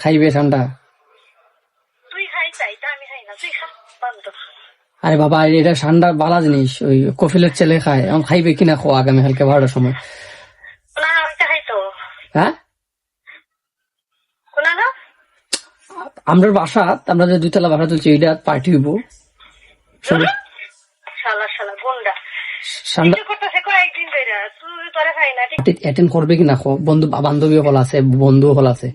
খাইবে ঠান্ডা। আরে বাবা এটা ঠান্ডার বালা জিনিস। ওই কফিলের ছেলে খায়। এখন খাইবে কিনা খো আগামী কালকে বারোটার সময়? হ্যাঁ? আমরা বাসা আমরা যে দুইতলা বাসা তুলছি এটা পার্টি হইব। অ্যাটেন্ড করবে কিনা বন্ধু বান্ধবী হল আছে বন্ধু হল আছে।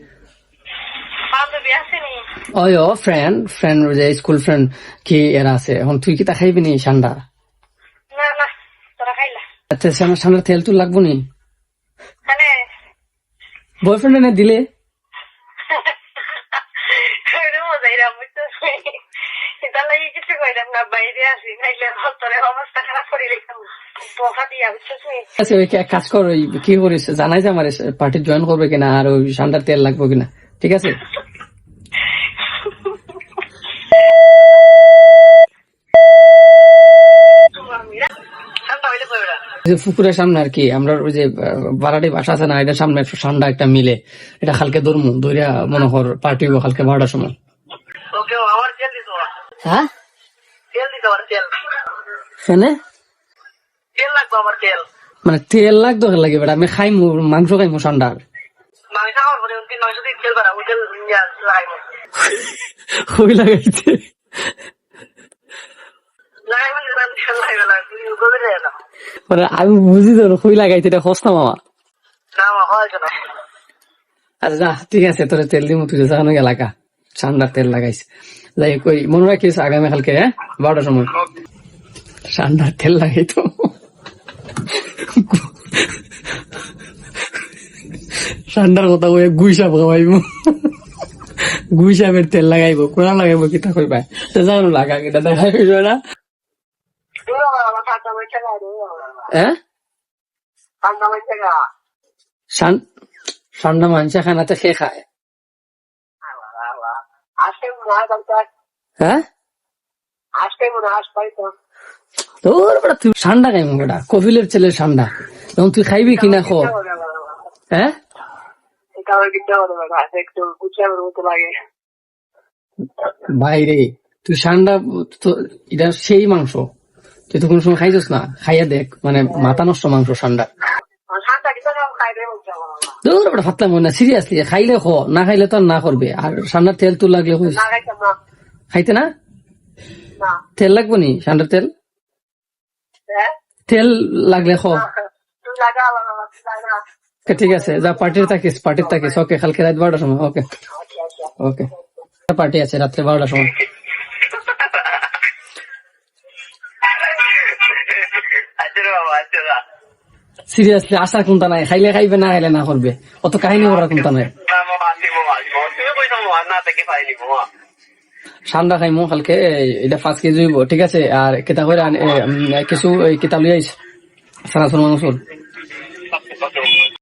ও ফ্রেন্ড ফ্রেন্ড যে স্কুল ফ্রেন্ড কি এরা আছে? এখন তুই কি তা খাইবি নি আচ্ছা ঠান্ডার তেল তুল লাগবো নি? বয়ফ্রেন্ড এনে দিলে? আচ্ছা ওই কাজ কর কি করিস জানাই যে আমার পার্টি জয়েন করবে কিনা আর ওই ঠান্ডার তেল লাগবে কিনা। ঠিক আছে ঠান্ডা হইলে কইরা ওই যে পুকুরের সামনে আর কি আমরা ওই যে বারাটি বাসা আছে না এটার সামনে একটা ঠান্ডা একটা মিলে। এটা খালকে ধরমু ধরিয়া মনে কর পার্টি হইব কালকে বারোটার সময়। হ্যাঁ? মানে তেল লাগতো লাগে বেটা আমি খাইমু মাংস খাইমু ঠান্ডার। ওই তেল লাগাইবো কই লাগাইছে লাগাইবো না তেল লাগাইবে না তুই গভীর যায় না মানে আমি বুঝি তো কই লাগাইছে এটা খোঁজ না মামা না আচ্ছা যা ঠিক আছে তোর তেল দিমু তুই যা এলাকা। ঠান্ডার তেল লাগাইছে। যাই কই মনে রাখিস আগামী কালকে হ্যাঁ? বারোটার সময়। ঠান্ডার তেল লাগাই তো ঠান্ডার কথা কই গুই সাপ খাওয়াইব গুই সাপের তেল লাগাইব কোনা লাগাইব কিতা কইবা। জানো লাগা কিটা দেখাই কইব না আমার ঠান্ডা মাইছে গা হ্যাঁ ঠান্ডা মানুষে খানাতে খেয়ে খায় হয় তুই ঠান্ডা খাইব বেটা কপিলের ছেলে ঠান্ডা তখন তুই খাইবি কিনা খো হ্যাঁ বাইরে তুই ঠান্ডা তো এটা সেই মাংস তুই তো কোনো সময় খাইছিস না? খাইয়া দেখ মানে মাথা নষ্ট মাংস ঠান্ডা। ফাতলা মনে সিরিয়াসলি খাইলে খো না খাইলে তো না করবে। আর ঠান্ডার তেল তুল লাগলে খাইতে না? তেল লাগবো নি ঠান্ডার তেল? হ্যাঁ? তেল লাগলে খো ঠিক আছে যা পার্টির থাকিস পার্টির থাকিস। ওকে কালকে রাত বারোটার সময় ওকে। ওকে। পার্টি আছে রাত্রে বারোটার সময়। সিরিয়াসলি আশা কোনটা নাই? খাইলে খাইবে, না খাইলে না করবে। অত কাহিনী করার কোনটা নাই? সান্ডা খাইমু কালকে এটা পাঁচ কেজি ঠিক আছে? আর কেতা করে কিছু কিতাব লিয়াইছ সারা মাংসুর